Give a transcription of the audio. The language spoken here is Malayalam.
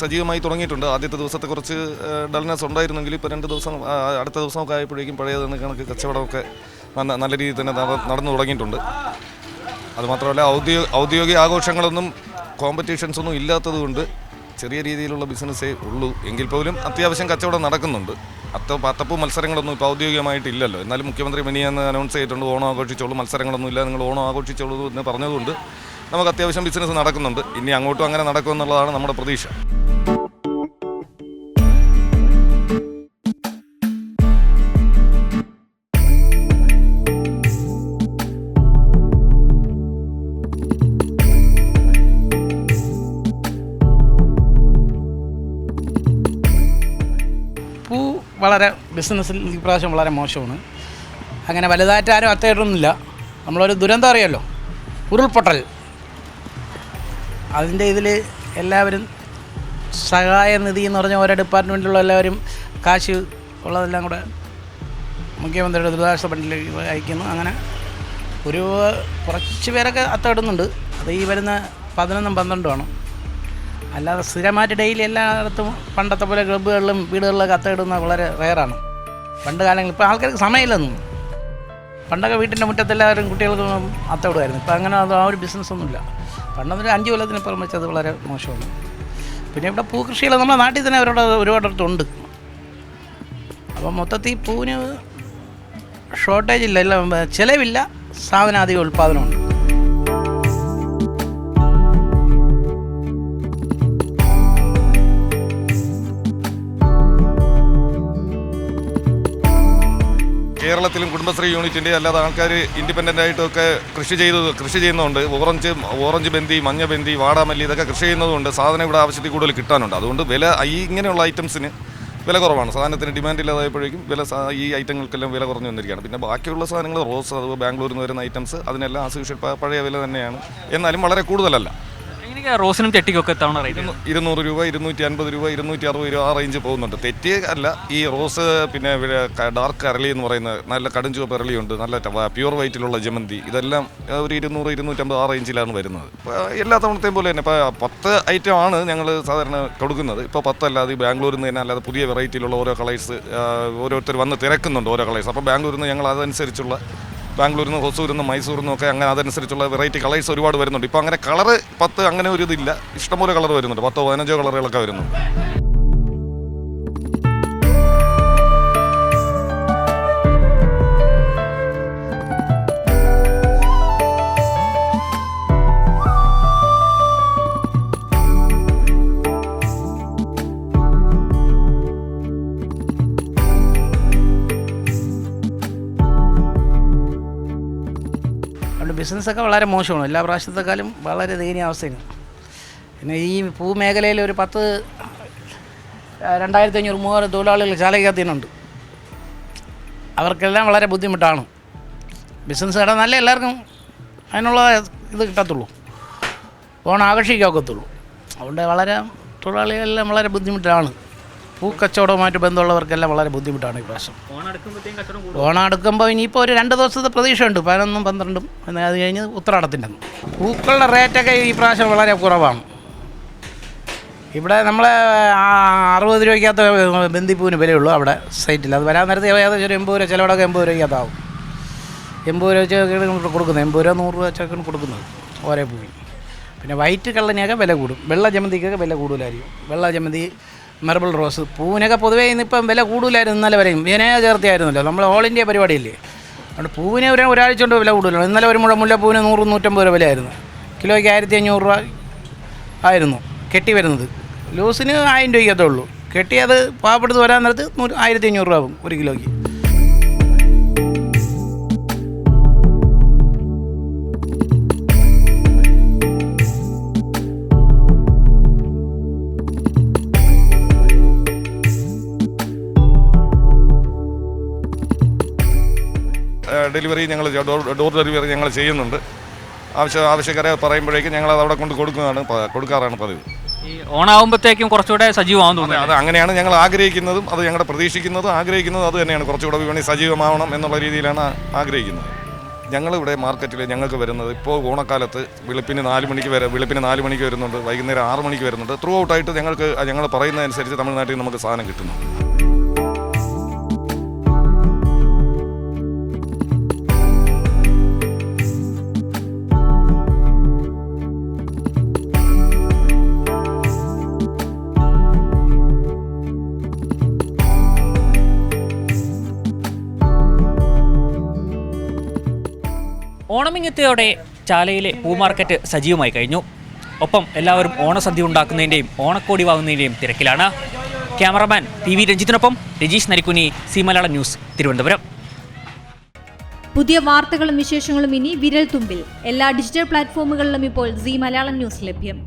സജീവമായി തുടങ്ങിയിട്ടുണ്ട്. ആദ്യത്തെ ദിവസത്തെ കുറച്ച് ഡൽനസ് ഉണ്ടായിരുന്നെങ്കിൽ ഇപ്പോൾ രണ്ട് ദിവസം അടുത്ത ദിവസമൊക്കെ ആയപ്പോഴേക്കും പഴയത് കണക്ക് കച്ചവടമൊക്കെ നല്ല രീതിയിൽ തന്നെ നടന്നു തുടങ്ങിയിട്ടുണ്ട്. അതുമാത്രമല്ല ഔദ്യോഗിക ഔദ്യോഗിക ആഘോഷങ്ങളൊന്നും കോമ്പറ്റീഷൻസ് ഒന്നും ഇല്ലാത്തത് കൊണ്ട് ചെറിയ രീതിയിലുള്ള ബിസിനസ്സേ ഉള്ളൂ. എങ്കിൽ പോലും അത്യാവശ്യം കച്ചവടം നടക്കുന്നുണ്ട്. അത്ത പത്തപ്പ് മത്സരങ്ങളൊന്നും ഇപ്പോൾ ഔദ്യോഗികമായിട്ടില്ലല്ലോ എന്നാലും മുഖ്യമന്ത്രി മിനിയെന്ന് അനൗൺസ് ചെയ്തിട്ടുണ്ട് ഓണം ആഘോഷിച്ചോളൂ മത്സരങ്ങളൊന്നും ഇല്ല നിങ്ങൾ ഓണം ആഘോഷിച്ചോളൂ എന്ന് പറഞ്ഞതുകൊണ്ട് നമുക്ക് അത്യാവശ്യം ബിസിനസ് നടക്കുന്നുണ്ട്. ഇനി അങ്ങോട്ടും അങ്ങനെ നടക്കുമെന്നുള്ളതാണ് നമ്മുടെ പ്രതീക്ഷ. വളരെ ബിസിനസ്സിൽ ഈ പ്രാവശ്യം വളരെ മോശമാണ്. അങ്ങനെ വലുതായിട്ട് ആരും അത്തയിടുന്നില്ല നമ്മളൊരു ദുരന്തം അറിയാമല്ലോ ഉരുൾപൊട്ടൽ. അതിന്റെ ഇതിൽ എല്ലാവരും സഹായ നിധി എന്ന് പറഞ്ഞ ഓരോ ഡിപ്പാർട്ട്മെന്റിലുള്ള എല്ലാവരും കാശ് ഉള്ളതെല്ലാം കൂടെ മുഖ്യമന്ത്രിയുടെ ദുരിതാശ്വാസ ഫണ്ടിലേക്ക് അയക്കുന്നു. അങ്ങനെ ഒരു കുറച്ച് പേരൊക്കെ അത്തേടുന്നുണ്ട് അത് ഈ വരുന്ന പതിനൊന്നും പന്ത്രണ്ടുമാണ്. അല്ലാതെ സ്ഥിരമായിട്ട് ഡെയിലി എല്ലായിടത്തും പണ്ടത്തെ പോലെ ക്ലബ്ബുകളിലും വീടുകളിലൊക്കെ അത്തയിടുന്ന വളരെ റെയറാണ് പണ്ട് കാലങ്ങളിൽ ഇപ്പോൾ ആൾക്കാർക്ക് സമയമില്ലെന്നും പണ്ടൊക്കെ വീട്ടിന്റെ മുറ്റത്തെല്ലാവരും കുട്ടികൾക്ക് അത്തവിടുമായിരുന്നു ഇപ്പോൾ അങ്ങനെ അത് ആ ഒരു ബിസിനസ്സൊന്നുമില്ല പണ്ടൊന്നൊരു അഞ്ച് കൊല്ലത്തിന് വെച്ചത് വളരെ മോശമാണ്. പിന്നെ ഇവിടെ പൂക്കൃഷികൾ നമ്മുടെ നാട്ടിൽ തന്നെ അവരോട് ഒരുപാടടുത്തുണ്ട് അപ്പോൾ മൊത്തത്തിൽ പൂവിന് ഷോർട്ടേജ് ഇല്ല. ഇല്ല ചിലവില്ല. സാധനാധിക ഉൽപ്പാദനമുണ്ട്. കേരളത്തിലും കുടുംബശ്രീ യൂണിറ്റിന്റെ അല്ലാതെ ആൾക്കാർ ഇൻഡിപെൻഡന്റ് ആയിട്ടൊക്കെ കൃഷി ചെയ്ത് കൃഷി ചെയ്യുന്നതുകൊണ്ട് ഓറഞ്ച് ഓറഞ്ച് ബന്തി മഞ്ഞ ബന്തി വാടാമല്ലി ഇതൊക്കെ കൃഷി ചെയ്യുന്നതുകൊണ്ട് സാധനം ഇവിടെ ആവശ്യത്തിൽ കൂടുതൽ കിട്ടാനുണ്ട്. അതുകൊണ്ട് വില ഈ ഇങ്ങനെയുള്ള ഐറ്റംസിന് വില കുറവാണ്. സാധനത്തിന് ഡിമാൻഡ് ഇല്ലാതായപ്പോഴേക്കും വില ഈ ഐറ്റങ്ങൾക്കെല്ലാം വില കുറഞ്ഞു വന്നിരിക്കുകയാണ്. പിന്നെ ബാക്കിയുള്ള സാധനങ്ങൾ റോസ് അത് ബാംഗ്ലൂരിൽ നിന്ന് വരുന്ന ഐറ്റംസ് അതിനെല്ലാം ആസ് പഴയ വില തന്നെയാണ്. എന്നാലും വളരെ കൂടുതലല്ല. റോസിനും ചെട്ടിക്കൊക്കെ എത്തവണ റേറ്റ് ഇരുന്നൂ- ഇരുന്നൂറ് രൂപ ഇരുന്നൂറ്റി അൻപത് രൂപ ഇരുന്നൂറ്റി അറുപത് രൂപ ആ റേഞ്ച് പോകുന്നുണ്ട്. തെറ്റ് അല്ല ഈ റോസ് പിന്നെ ഡാർക്ക് അരളി എന്ന് പറയുന്ന നല്ല കടും ചുവപ്പ് അരളിയുണ്ട് നല്ല പ്യൂർ വൈറ്റിലുള്ള ജമന്തി. ഇതെല്ലാം ഒരു ഇരുന്നൂറ് ഇരുന്നൂറ്റമ്പത് ആ റേഞ്ചിലാണ് വരുന്നത്. എല്ലാ തവണത്തെയും പോലെ തന്നെ ഇപ്പോൾ പത്ത് ആണ് ഞങ്ങൾ സാധാരണ കൊടുക്കുന്നത്. ഇപ്പോൾ പത്തല്ലാതെ ബാംഗ്ലൂരിൽ നിന്ന് തന്നെ അല്ലാതെ പുതിയ വെറൈറ്റിയിലുള്ള ഓരോ കളേഴ്സ് ഓരോരുത്തർ വന്ന് തിരക്കുന്നുണ്ട് ഓരോ കളേഴ്സ് അപ്പോൾ ബാംഗ്ലൂരിൽ നിന്ന് ഞങ്ങൾ അതനുസരിച്ചുള്ള ബാംഗ്ലൂരിൽ നിന്ന് ഹൊസൂരിൽ നിന്ന് മൈസൂരിൽ നിന്നൊക്കെ അങ്ങനെ അതനുസരിച്ചുള്ള വെറൈറ്റി കളേഴ്സ് ഒരുപാട് വരുന്നുണ്ട്. ഇപ്പോൾ അങ്ങനെ കളർ പത്ത് അങ്ങനെ ഒരു ഇതില്ല. ഇഷ്ടംപോലെ കളർ വരുന്നുണ്ട്. പത്തോ പതിനഞ്ചോ കളറുകളൊക്കെ വരുന്നുണ്ട്. അതുകൊണ്ട് ബിസിനസ്സൊക്കെ വളരെ മോശമാണ്. എല്ലാ പ്രാവശ്യത്തെക്കാളും വളരെ ദയനീയ അവസ്ഥയാണ്. പിന്നെ ഈ ഭൂമേഖലയിൽ ഒരു പത്ത് രണ്ടായിരത്തി അഞ്ഞൂറ് മൂവായിരം തൊഴിലാളികൾ ചാലകത്തിനുണ്ട് അവർക്കെല്ലാം വളരെ ബുദ്ധിമുട്ടാണ്. ബിസിനസ് ഇടാൻ നല്ല എല്ലാവർക്കും അതിനുള്ള ഇത് കിട്ടത്തുള്ളൂ. ഓണം ആകർഷിക്കാക്കത്തുള്ളൂ അതുകൊണ്ട് വളരെ തൊഴിലാളികളെല്ലാം വളരെ ബുദ്ധിമുട്ടാണ്. പൂക്കച്ചവടവുമായിട്ട് ബന്ധമുള്ളവർക്കെല്ലാം വളരെ ബുദ്ധിമുട്ടാണ് ഈ പ്രാവശ്യം. ഓണം അടുക്കുമ്പോൾ ഇനിയിപ്പോൾ ഒരു രണ്ട് ദിവസത്തെ പ്രതീക്ഷയുണ്ട്. പതിനൊന്നും പന്ത്രണ്ടും അത് കഴിഞ്ഞ് ഉത്രാടത്തിന്റെ പൂക്കളുടെ റേറ്റൊക്കെ ഈ പ്രാവശ്യം വളരെ കുറവാണ്. ഇവിടെ നമ്മൾ അറുപത് രൂപയ്ക്കകത്ത് ബന്ദിപ്പൂവിന് വിലയുള്ളൂ അവിടെ സൈറ്റിൽ. അത് വരാൻ നേരത്തെ ഏകദേശം ഒരു എൺപത് രൂപ ചിലവിടൊക്കെ എൺപത് രൂപയ്ക്കകത്താവും എൺപത് രൂപ വെച്ചൊക്കെയാണ് കൊടുക്കുന്നത്. എൺപത് രൂപ നൂറ് രൂപ വെച്ചൊക്കെയാണ് കൊടുക്കുന്നത് ഓരോ പൂവിന്. പിന്നെ വൈറ്റ് കള്ളനെയൊക്കെ വില കൂടും. വെള്ള ജമന്തിക്കൊക്കെ വില കൂടുതലായിരിക്കും. വെള്ള ജമന്തി മെർബിൾ റോസ് പൂവിനൊക്കെ പൊതുവേ ഇന്നിപ്പം വില കൂടുതലായിരുന്നു ഇന്നലെ വരെയും. വിനയ ചേർത്തിയായിരുന്നല്ലോ. നമ്മൾ ഓൾ ഇന്ത്യ പരിപാടിയില്ലേ? അതുകൊണ്ട് പൂവിന് ഒരു ഒരാഴ്ച കൊണ്ട് വില കൂടുതലാണ്. ഇന്നലെ ഒരു മുഴ മുല്ലപ്പൂവിന് നൂറ് നൂറ്റമ്പത് രൂപ വിലയായിരുന്നു. കിലോയ്ക്ക് ആയിരത്തി അഞ്ഞൂറ് രൂപ ആയിരുന്നു കെട്ടി വരുന്നത്. ലൂസിന് ആയിരം രൂപയ്ക്കത്തേ ഉള്ളൂ. കെട്ടിയത് പാവപ്പെടുത്ത് വരാൻ നേരത്ത് നൂറ് ആയിരത്തി അഞ്ഞൂറ് രൂപ ആവും ഒരു കിലോയ്ക്ക്. ഡെലിവറി ഞങ്ങൾ ഡോർ ഡെലിവറി ഞങ്ങൾ ചെയ്യുന്നുണ്ട്. ആവശ്യ ആവശ്യക്കാരെ പറയുമ്പോഴേക്കും ഞങ്ങൾ അത് അവിടെ കൊണ്ട് കൊടുക്കുന്നതാണ് കൊടുക്കാറാണ് പതിവ്. ഈ ഓണാവുമ്പോഴത്തേക്കും കുറച്ചുകൂടെ സജീവമാവും അതെ, തോന്നുന്നു അത് അങ്ങനെയാണ് ഞങ്ങൾ ആഗ്രഹിക്കുന്നതും അത് ഞങ്ങളുടെ പ്രതീക്ഷിക്കുന്നതും ആഗ്രഹിക്കുന്നതും അത് തന്നെയാണ്. കുറച്ചുകൂടെ വിപണി സജീവമാവണം എന്നുള്ള രീതിയിലാണ് ആഗ്രഹിക്കുന്നത്. ഞങ്ങളിവിടെ മാർക്കറ്റിൽ ഞങ്ങൾക്ക് വരുന്നത് ഇപ്പോൾ ഓണക്കാലത്ത് വെളുപ്പിന് നാല് മണിക്ക് വരെ വെളുപ്പിന് നാല് മണിക്ക് വരുന്നുണ്ട് വൈകുന്നേരം ആറ് മണിക്ക് വരുന്നുണ്ട്. ത്രൂ ഔട്ടായിട്ട് ഞങ്ങൾക്ക് ഞങ്ങൾ പറയുന്നതനുസരിച്ച് തമിഴ്നാട്ടിൽ നമുക്ക് സാധനം കിട്ടുന്നു ഓണമിങ്ങത്തോടെ ചാലയിലെ പൂമാർക്കറ്റ് സജീവമായി കഴിഞ്ഞു. ഒപ്പം എല്ലാവരും ഓണസദ്യ ഉണ്ടാക്കുന്നതിന്റെയും ഓണക്കോടി വാങ്ങുന്നതിന്റെയും തിരക്കിലാണ്. ക്യാമറമാൻ പി വി രഞ്ജിത്തിനൊപ്പം രജീഷ് നരിക്കുനി സി മലയാളം ന്യൂസ് തിരുവനന്തപുരം. പുതിയ വാർത്തകളും വിശേഷങ്ങളും ഇനി വിരൽ തുമ്പിൽ എല്ലാ ഡിജിറ്റൽ പ്ലാറ്റ്ഫോമുകളിലും ഇപ്പോൾ സി മലയാളം ന്യൂസ് ലഭ്യം.